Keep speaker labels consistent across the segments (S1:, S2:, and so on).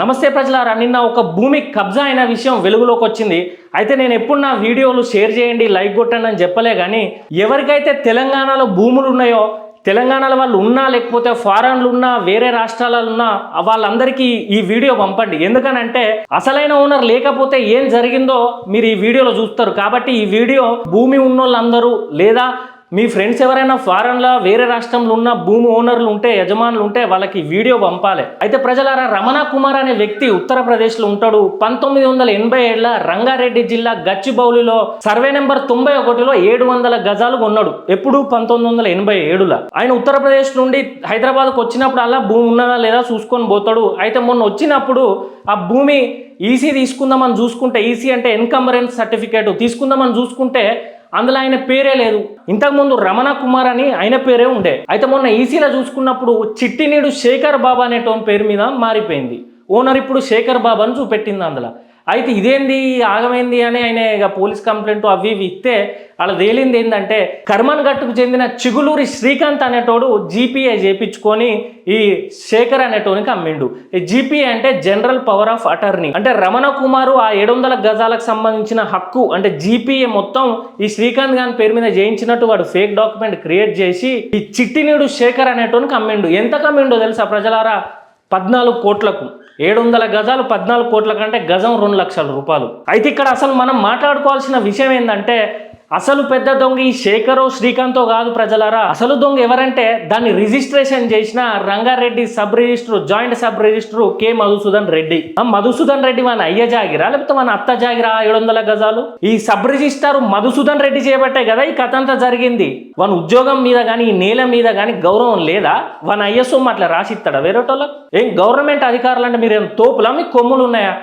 S1: నమస్తే ప్రజలారా నిన్న ఒక భూమి కబ్జా అయిన విషయం వెలుగులోకి వచ్చింది. అయితే నేను ఎప్పుడు నా వీడియోలు షేర్ చేయండి లైక్ కొట్టండి అని చెప్పలే కానీ ఎవరికైతే తెలంగాణలో భూములు ఉన్నాయో తెలంగాణలో వాళ్ళు ఉన్నా లేకపోతే ఫారెన్లు ఉన్నా వేరే రాష్ట్రాలలో ఉన్నా వాళ్ళందరికీ ఈ వీడియో పంపండి. ఎందుకనంటే అసలైన ఓనర్ లేకపోతే ఏం జరిగిందో మీరు ఈ వీడియోలో చూస్తారు. కాబట్టి ఈ వీడియో భూమి ఉన్నోళ్ళందరూ లేదా మీ ఫ్రెండ్స్ ఎవరైనా ఫారెన్లో వేరే రాష్ట్రంలో ఉన్న భూమి ఓనర్లు ఉంటే యజమానులు ఉంటే వాళ్ళకి వీడియో పంపాలి. అయితే ప్రజలారా రమణ కుమార్ అనే వ్యక్తి ఉత్తరప్రదేశ్లో ఉంటాడు. పంతొమ్మిది వందల ఎనభై ఏళ్ళ రంగారెడ్డి జిల్లా గచ్చిబౌలిలో సర్వే నెంబర్ తొంభై ఒకటిలో ఏడు వందల గజాలు కొన్నాడు. ఎప్పుడు పంతొమ్మిది వందల ఎనభై ఏడులో. ఆయన ఉత్తరప్రదేశ్ నుండి హైదరాబాద్కు వచ్చినప్పుడు అలా భూమి ఉన్నదా లేదా చూసుకొని పోతాడు. అయితే మొన్న వచ్చినప్పుడు ఆ భూమి ఈసీ తీసుకుందామని చూసుకుంటే ఈసీ అంటే ఎన్కంబరెన్స్ సర్టిఫికేట్ తీసుకుందామని చూసుకుంటే అందులో ఆయన పేరే లేదు. ఇంతకుముందు రమణ కుమార్ అని ఆయన పేరే ఉండే. అయితే మొన్న ఈసీలో చూసుకున్నప్పుడు చిట్టినీడు శేఖర్ బాబా అనేటోని పేరు మీద మారిపోయింది. ఓనర్ ఇప్పుడు శేఖర్ బాబా అని చూపెట్టింది అందులో. అయితే ఇదేంది? ఆగమైంది అని ఆయన ఇక పోలీస్ కంప్లైంట్ అవి ఇవి ఇస్తే అలా తేలింది ఏంటంటే కర్మన్ చెందిన చిగులూరి శ్రీకాంత్ అనేటోడు జీపీఏ చేపించుకొని ఈ శేఖర్ అనేటోనికి అమ్మిండు. ఈ జీపీఏ అంటే జనరల్ పవర్ ఆఫ్ అటర్నీ. అంటే రమణ కుమారు ఆ ఏడు వందల గజాలకు సంబంధించిన హక్కు అంటే జీపీఏ మొత్తం ఈ శ్రీకాంత్ గాని పేరు మీద చేయించినట్టు వాడు ఫేక్ డాక్యుమెంట్ క్రియేట్ చేసి ఈ చిట్టినీడు శేఖర్ అనేటోనికి అమ్మిండు. ఎంత కమ్మిండో తెలుసా ప్రజలారా? పద్నాలుగు కోట్లకు. ఏడు వందల గజాలు పద్నాలుగు కోట్ల కంటే గజం రెండు లక్షల రూపాయలు. అయితే ఇక్కడ అసలు మనం మాట్లాడుకోవాల్సిన విషయం ఏంటంటే అసలు పెద్ద దొంగ ఈ శేఖరో శ్రీకాంతో కాదు ప్రజలారా? అసలు దొంగ ఎవరంటే దాన్ని రిజిస్ట్రేషన్ చేసిన Rangareddy sub register joint sub register K Madhusudan Reddy. ఆ మధుసూదన్ రెడ్డి మన అయ్య జాగిరా లేకపోతే మన అత్త జాగిరా ఏడు వందల గజాలు? ఈ సబ్ రిజిస్టర్ మధుసూదన్ రెడ్డి చేయబట్టే కదా ఈ కథ అంతా జరిగింది. వాని ఉద్యోగం మీద కానీ ఈ నేల మీద కానీ గౌరవం లేదా? వాని అయ్య సొమ్ము అట్లా రాసిస్తాడా వేరేటోళ్ళకి? ఏం గవర్నమెంట్ అధికారులు అంటే మీరు ఏం తోపులా? మీకు కొమ్ములు ఉన్నాయా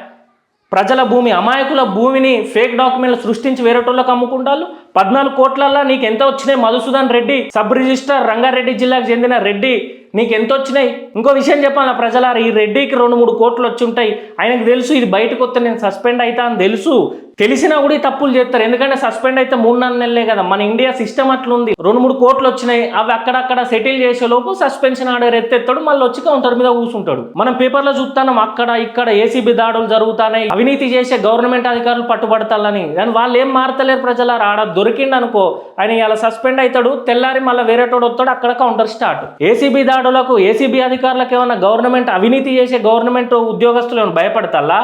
S1: ప్రజల భూమి అమాయకుల భూమిని ఫేక్ డాక్యుమెంట్లు సృష్టించి వేరేటోళ్ళకి అమ్ముకుంటారు పద్నాలుగు కోట్లల్లో నీకు ఎంత వచ్చినాయి మధుసూదన్ రెడ్డి? సబ్ రిజిస్టర్ రంగారెడ్డి జిల్లాకు చెందిన రెడ్డి నీకు ఎంత వచ్చినాయి? ఇంకో విషయం చెప్పాలి ప్రజల ఈ రెడ్డికి రెండు మూడు కోట్లు వచ్చి ఉంటాయి. ఆయనకు తెలుసు ఇది బయటకు వస్తే నేను సస్పెండ్ అవుతా అని తెలుసు. తెలిసినా కూడా తప్పులు చేస్తారు. ఎందుకంటే సస్పెండ్ అయితే మూడు నాలుగు నెలలే కదా. మన ఇండియా సిస్టమ్ అట్లుంది. రెండు మూడు కోట్లు వచ్చినాయి. అవి అక్కడక్కడ సెటిల్ చేసే లోపు సస్పెన్షన్ ఆర్డర్ ఎత్తేస్తాడు మళ్ళీ వచ్చి కౌంటర్ మీద కూర్చుంటాడు. మనం పేపర్లో చూస్తాం అక్కడ ఇక్కడ ఏసీబీ దాడులు జరుగుతున్నాయి. అవినీతి చేసే గవర్నమెంట్ అధికారులు పట్టుబడతాలని కానీ వాళ్ళు ఏం మారతలేరు ప్రజల ఆడ దొరికిండు అనుకో. ఆయన ఇలా సస్పెండ్ అవుతాడు తెల్లారి మళ్ళీ వేరేటోడు వస్తాడు. అక్కడ కౌంటర్ స్టార్ట్. ఏసీబీ దాడులకు ఏసీబీ అధికారులకు ఏమన్నా గవర్నమెంట్ అవినీతి చేసే గవర్నమెంట్ ఉద్యోగస్తులు ఏమైనా భయపడతాలా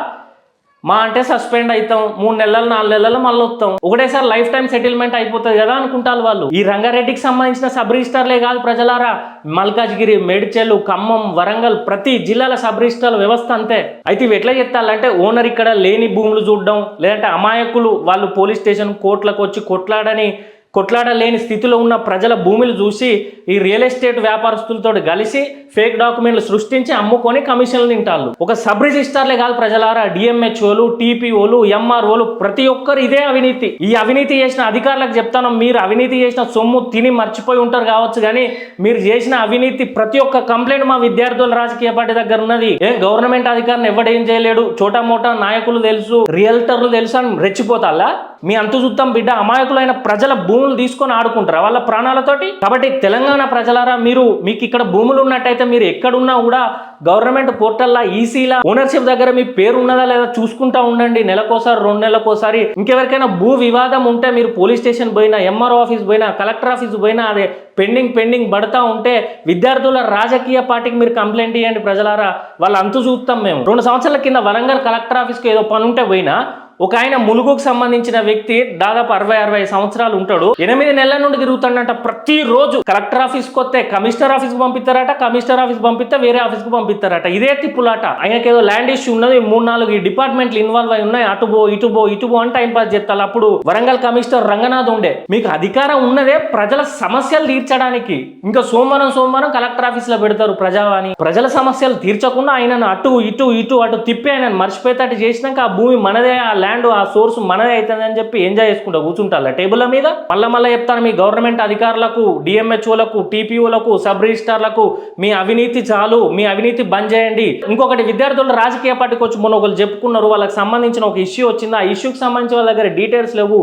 S1: మా అంటే సస్పెండ్ అవుతాం మూడు నెలలు నాలుగు నెలలు మళ్ళీ వస్తాం. ఒకటేసారి లైఫ్ టైం సెటిల్మెంట్ అయిపోతుంది కదా అనుకుంటారు వాళ్ళు. ఈ రంగారెడ్డికి సంబంధించిన సబ్ రిజిస్టర్లే కాదు ప్రజలారా. మల్కాజ్గిరి మేడ్చెలు ఖమ్మం వరంగల్ ప్రతి జిల్లాల సబ్ రిజిస్టర్ల వ్యవస్థ అంతే. అయితే ఇవి ఎట్లా చెప్తాలంటే ఓనర్ ఇక్కడ లేని భూములు చూడడం లేదంటే అమాయకులు వాళ్ళు పోలీస్ స్టేషన్ కోర్టులకు వచ్చి కొట్లాడని కొట్లాడలేని స్థితిలో ఉన్న ప్రజల భూములు చూసి ఈ రియల్ ఎస్టేట్ వ్యాపారస్తులతో కలిసి ఫేక్ డాక్యుమెంట్లు సృష్టించి అమ్ముకొని కమిషన్లు తింటారు ఒక సబ్ రిజిస్టార్లే కాదు ప్రజలారా డిఎంహెచ్ఓలు టీపీఓలు ఎంఆర్ఓలు ప్రతి ఒక్కరు ఇదే అవినీతి. ఈ అవినీతి చేసిన అధికారులకు చెప్తాను మీరు అవినీతి చేసిన సొమ్ము తిని మర్చిపోయి ఉంటారు కావచ్చు కానీ మీరు చేసిన అవినీతి ప్రతి ఒక్క కంప్లైంట్ మా విద్యార్థుల రాజకీయ పార్టీ దగ్గర ఉన్నది. ఏం గవర్నమెంట్ అధికారిని ఎవడేం చేయలేడు? చోటా మోటా నాయకులు తెలుసు రియల్టర్లు తెలుసు అని రెచ్చిపోతాలా మీ అంతు చూద్దాం బిడ్డ అమాయకులైన ప్రజల భూమి భూములు తీసుకొని ఆడుకుంటారా? వాళ్ళ ప్రాణాలతోటి? కాబట్టి తెలంగాణ ప్రజలారా మీరు మీకు ఇక్కడ భూములు ఉన్నట్టయితే మీరు ఎక్కడున్నా కూడా గవర్నమెంట్ పోర్టల్లా ఈసీలా ఓనర్షిప్ దగ్గర మీ పేరు ఉన్నదా లేదా చూసుకుంటా ఉండండి. నెలకోసారి రెండు నెలలకోసారి. ఇంకెవరికైనా భూ వివాదం ఉంటే మీరు పోలీస్ స్టేషన్ పోయినా ఎంఆర్ఓ ఆఫీస్ పోయినా కలెక్టర్ ఆఫీస్ పోయినా అదే పెండింగ్ పెండింగ్ పడతా ఉంటే విద్యార్థుల రాజకీయ పార్టీకి మీరు కంప్లైంట్ ఇవ్వండి ప్రజలారా. వాళ్ళు అంతు చూస్తాం మేము. రెండు సంవత్సరాల కింద వరంగల్ కలెక్టర్ ఆఫీస్కి ఏదో పని ఉంటే పోయినా ఒక ఆయన ములుగుకు సంబంధించిన వ్యక్తి దాదాపు అరవై అరవై సంవత్సరాలు ఉంటాడు. ఎనిమిది నెలల నుండి తిరుగుతాడంట ప్రతిరోజు. కలెక్టర్ ఆఫీస్ వస్తే కమిషనర్ ఆఫీస్కి పంపిస్తారట కమిషనర్ ఆఫీస్ పంపిస్తే వేరే ఆఫీస్కు పంపిస్తారట. ఇదే తిప్పులాట. ఆయనకి ఏదో ల్యాండ్ ఇష్యూ ఉన్నది మూడు నాలుగు ఈ డిపార్ట్మెంట్లు ఇన్వాల్వ్ అయి ఉన్నాయి. అటు ఇటుబో ఇటు పో ఇటు అని టైం పాస్ చేస్తారు అప్పుడు వరంగల్ కమిషనర్ రంగనాథ్ ఉండే. మీకు అధికారం ఉన్నదే ప్రజల సమస్యలు తీర్చడానికి. ఇంకా సోమవారం సోమవారం కలెక్టర్ ఆఫీస్లో పెడతారు ప్రజావాణి. ప్రజల సమస్యలు తీర్చకుండా ఆయనను అటు ఇటు ఇటు అటు తిప్పి ఆయన మర్చిపోయేటట్టు చేసినాక ఆ భూమి మనదే ఆ ల్యాండ్ ఆ సోర్స్ మనదే అవుతుందని చెప్పి ఎంజాయ్ చేసుకుంటా కూర్చుంటారు టేబుల్ మీద మళ్ళీ మళ్ళీ చెప్తాను మీ గవర్నమెంట్ అధికారులకు డిఎంహెచ్ఓలకు టీపీఓలకు సబ్ రిజిస్టార్లకు మీ అవినీతి చాలు మీ అవినీతి బంద్ చేయండి. ఇంకొకటి విద్యార్థులు రాజకీయ పార్టీకి వచ్చి మొన్న ఒకరు చెప్పుకున్నారు వాళ్ళకి సంబంధించిన ఒక ఇష్యూ వచ్చింది. ఆ ఇష్యూకి సంబంధించి వాళ్ళ దగ్గర డీటెయిల్స్ లేవు.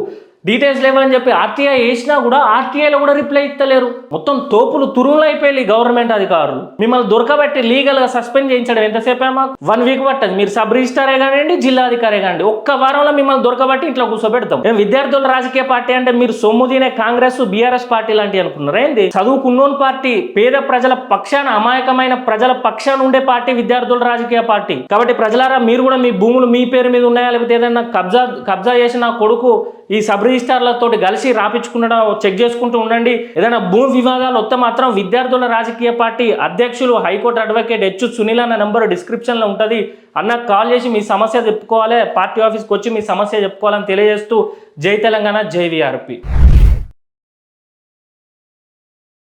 S1: డీటెయిల్స్ లేవని చెప్పి ఆర్టీఐ వేసినా కూడా ఆర్టీఐలో కూడా రిప్లై ఇస్తలేరు. మొత్తం తోపులు తురుములు అయిపోయి గవర్నమెంట్ అధికారులు. మిమ్మల్ని దొరకబెట్టి లీగల్గా సస్పెండ్ చేయించడం ఎంతసేపే మాకు? వన్ వీక్ పట్టదు. మీరు సబ్ రిజిస్టారే కానివ్వండి జిల్లా అధికారే కానివ్వండి ఒక్క వారంలో మిమ్మల్ని దొరకబట్టి ఇంట్లో కూర్చోబెడతాం. విద్యార్థుల రాజకీయ పార్టీ అంటే మీరు సొమ్ము తినే కాంగ్రెస్ బీఆర్ఎస్ పార్టీ లాంటివి అనుకున్నారు? ఏంది? చదువుకున్నోని పార్టీ పేద ప్రజల పక్షాన అమాయకమైన ప్రజల పక్షాన ఉండే పార్టీ విద్యార్థుల రాజకీయ పార్టీ. కాబట్టి ప్రజలారా మీరు కూడా మీ భూములు మీ పేరు మీద ఉన్నాయా? లేకపోతే ఏదైనా కబ్జా కబ్జా చేసిన కొడుకు ఈ సబ్ రిజిస్టార్లతో కలిసి రాపించుకున్నడం చెక్ చేసుకుంటూ ఉండండి. ఏదైనా భూమి వివాదాలు వస్తే మాత్రం విద్యార్థుల రాజకీయ పార్టీ అధ్యక్షులు హైకోర్టు అడ్వకేట్ హెచ్ సునీల్ అన్న నెంబర్ డిస్క్రిప్షన్లో ఉంటుంది. అన్న కాల్ చేసి మీ సమస్య చెప్పుకోవాలి పార్టీ ఆఫీస్కి వచ్చి మీ సమస్య చెప్పుకోవాలని తెలియజేస్తూ జై తెలంగాణ జై విఆర్పి.